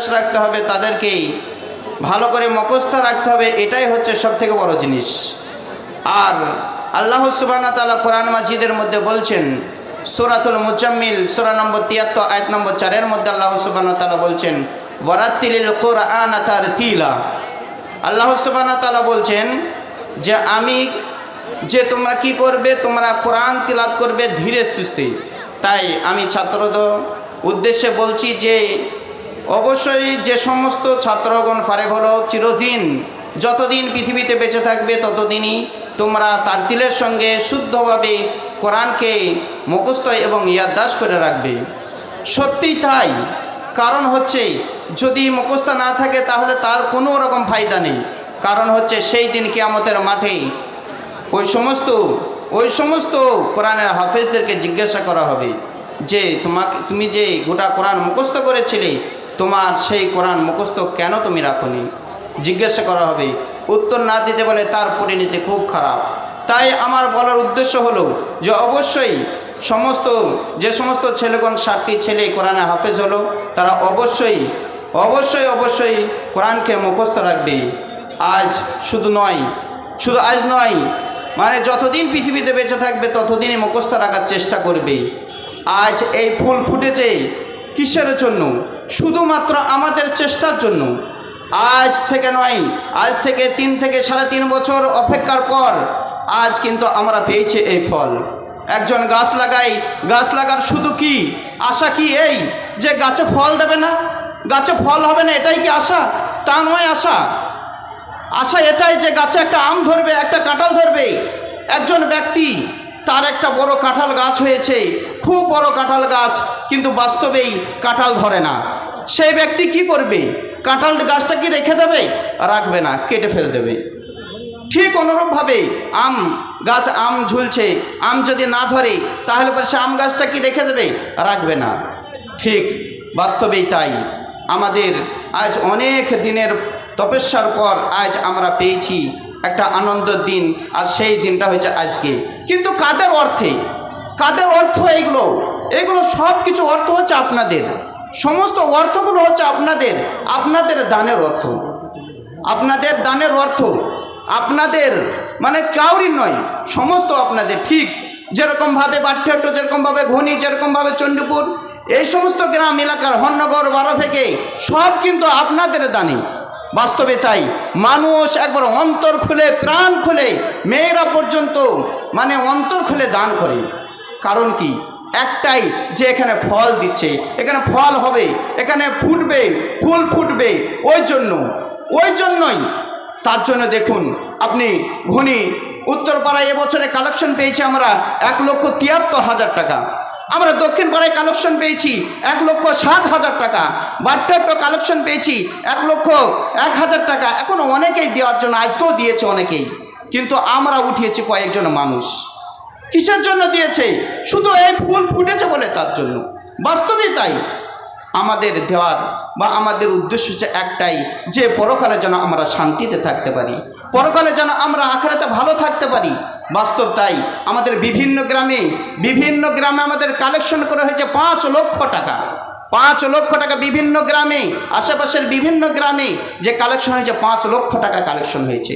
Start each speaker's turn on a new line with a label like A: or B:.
A: রাখতে হবে তাদেরকেই। ভালো করে মুখস্থ রাখতে হবে, এটাই হচ্ছে সব থেকে বড় জিনিস। আর আল্লাহ সুবানা তালা কোরআন মাজিদের মধ্যে বলছেন, সুরাতুল মুজাম্মিল, সুরা নম্বর তিয়াত্তর, আয়াত নম্বর চারের মধ্যে আল্লাহ সুবানা তালা বলছেন বরাত্তিলিল কোরআন তার তিলা আল্লাহ সুবানা তালা বলছেন যে, আমি যে তোমরা কি করবে, তোমরা কোরআন তিলাত করবে ধীরে সুস্থে। তাই আমি ছাত্রদের উদ্দেশ্যে বলছি যে অবশ্যই যে সমস্ত ছাত্রগণ ফারেক হলো, চিরদিন যতদিন পৃথিবীতে বেঁচে থাকবে ততদিনই তোমরা তার তারতিলের সঙ্গে শুদ্ধভাবে কোরআনকে মুখস্থ এবং ইয়াদদাস করে রাখবে। সত্যিই তাই। কারণ হচ্ছে, যদি মুখস্থ না থাকে তাহলে তার কোনো রকম ফায়দা নেই। কারণ হচ্ছে, সেই দিন কিয়ামতের মাঠে ওই সমস্ত ওই সমস্ত কোরআনের হাফেজদেরকে জিজ্ঞাসা করা হবে যে, তোমাকে, তুমি যে গোটা কোরআন মুখস্থ করেছিলে তোমার সেই কোরআন মুখস্থ কেন তুমি রাখনি? জিজ্ঞাসা করা হবে। উত্তর না দিতে বলে তার পরিণতি খুব খারাপ। তাই আমার বলার উদ্দেশ্য হলো যে অবশ্যই সমস্ত, যে সমস্ত ছেলেগণ ষাটটি ছেলে কোরআনে হাফেজ হলো, তারা অবশ্যই অবশ্যই অবশ্যই কোরআনকে মুখস্থ রাখবে। আজ শুধু নয়, শুধু আজ নয় মানে যতদিন পৃথিবীতে বেঁচে থাকবে ততদিনই মুখস্থ রাখার চেষ্টা করবে। আজ এই ফুল ফুটেছে কিসের জন্য? শুধুমাত্র আমাদের চেষ্টার জন্য। আজ থেকে নয়, আজ থেকে তিন থেকে সাড়ে তিন বছর অপেক্ষার পর আজ কিন্তু আমরা পেয়েছি এই ফল। একজন গাছ লাগাই, গাছ লাগার শুধু কি আশা কি এই যে গাছে ফল দেবে না? গাছে ফল হবে না, এটাই কি আশা? তা নয় আশা। আশা এটাই যে গাছে একটা আম ধরবে, একটা কাঁঠাল ধরবে। একজন ব্যক্তি তার একটা বড় কাঁঠাল গাছ হয়েছে। খুব বড় কাঁঠাল গাছ, কিন্তু বাস্তবেই কাঁঠাল ধরে না। সেই ব্যক্তি কি করবে? কাঁঠাল গাছটা কি রেখে দেবে? রাখবে না, কেটে ফেলে দেবে। ঠিক অনুরূপভাবে আম গাছ, আম ঝুলছে। আম যদি না ধরে, তাহলে পরে সে আম গাছটা কি রেখে দেবে? রাখবে না। ঠিক বাস্তবেই তাই। আমাদের আজ অনেক দিনের তপস্যার পর আজ আমরা পেয়েছি। একটা আনন্দের দিন, আর সেই দিনটা হয়েছে আজকে। কিন্তু কাদের অর্থে? কাদের অর্থ এইগুলো? এগুলো সব কিছু অর্থ হচ্ছে আপনাদের। সমস্ত অর্থগুলো হচ্ছে আপনাদের। আপনাদের দানের অর্থ। আপনাদের দানের অর্থ। আপনাদের মানে কাউরি নয়, সমস্ত আপনাদের, ঠিক? যেরকমভাবে বাঠ্যট্ট যেরকমভাবে ঘনি, যেরকমভাবে চণ্ডীপুর, এই সমস্ত গ্রাম, এলাকার হন্নগর বারো থেকে সব কিন্তু আপনাদের দানে। বাস্তবে তাই মানুষ একবার অন্তর খুলে, প্রাণ খুলে, মেয়েরা পর্যন্ত মানে অন্তর খুলে দান করে। কারণ কি? একটাই যে এখানে ফল দিচ্ছে। এখানে ফল হবে, এখানে ফুটবে, ফুল ফুটবে। ওই জন্য, ওই জন্যই। তার জন্য দেখুন, আপনি ঘনি, উত্তরপাড়ায় এবছরে কালেকশন পেয়েছি আমরা এক লক্ষ তিয়াত্তর হাজার টাকা। আমরা দক্ষিণ পাড়ায় কালেকশন পেয়েছি এক লক্ষ সাত হাজার টাকা। বাট্টাট্ট কালেকশন পেয়েছি এক লক্ষ এক হাজার টাকা। এখন অনেকেই দেওয়ার জন্য, আজকেও দিয়েছে অনেকেই। কিন্তু আমরা উঠিয়েছি কয়েকজন মানুষ। কিসের জন্য দিয়েছে? শুধু এই ফুল ফুটেছে বলে তার জন্য। বাস্তবে তাই। আমাদের দেওয়ার বা আমাদের উদ্দেশ্য হচ্ছে একটাই, যে পরকালে যেন আমরা শান্তিতে থাকতে পারি। পরকালে যেন আমরা আখড়াতে ভালো থাকতে পারি। বাস্তব তাই আমাদের বিভিন্ন গ্রামে বিভিন্ন গ্রামে আমাদের কালেকশন করা হয়েছে পাঁচ লক্ষ টাকা। পাঁচ লক্ষ টাকা বিভিন্ন গ্রামে, আশেপাশের বিভিন্ন গ্রামে যে কালেকশন হয়েছে, পাঁচ লক্ষ টাকা কালেকশন হয়েছে।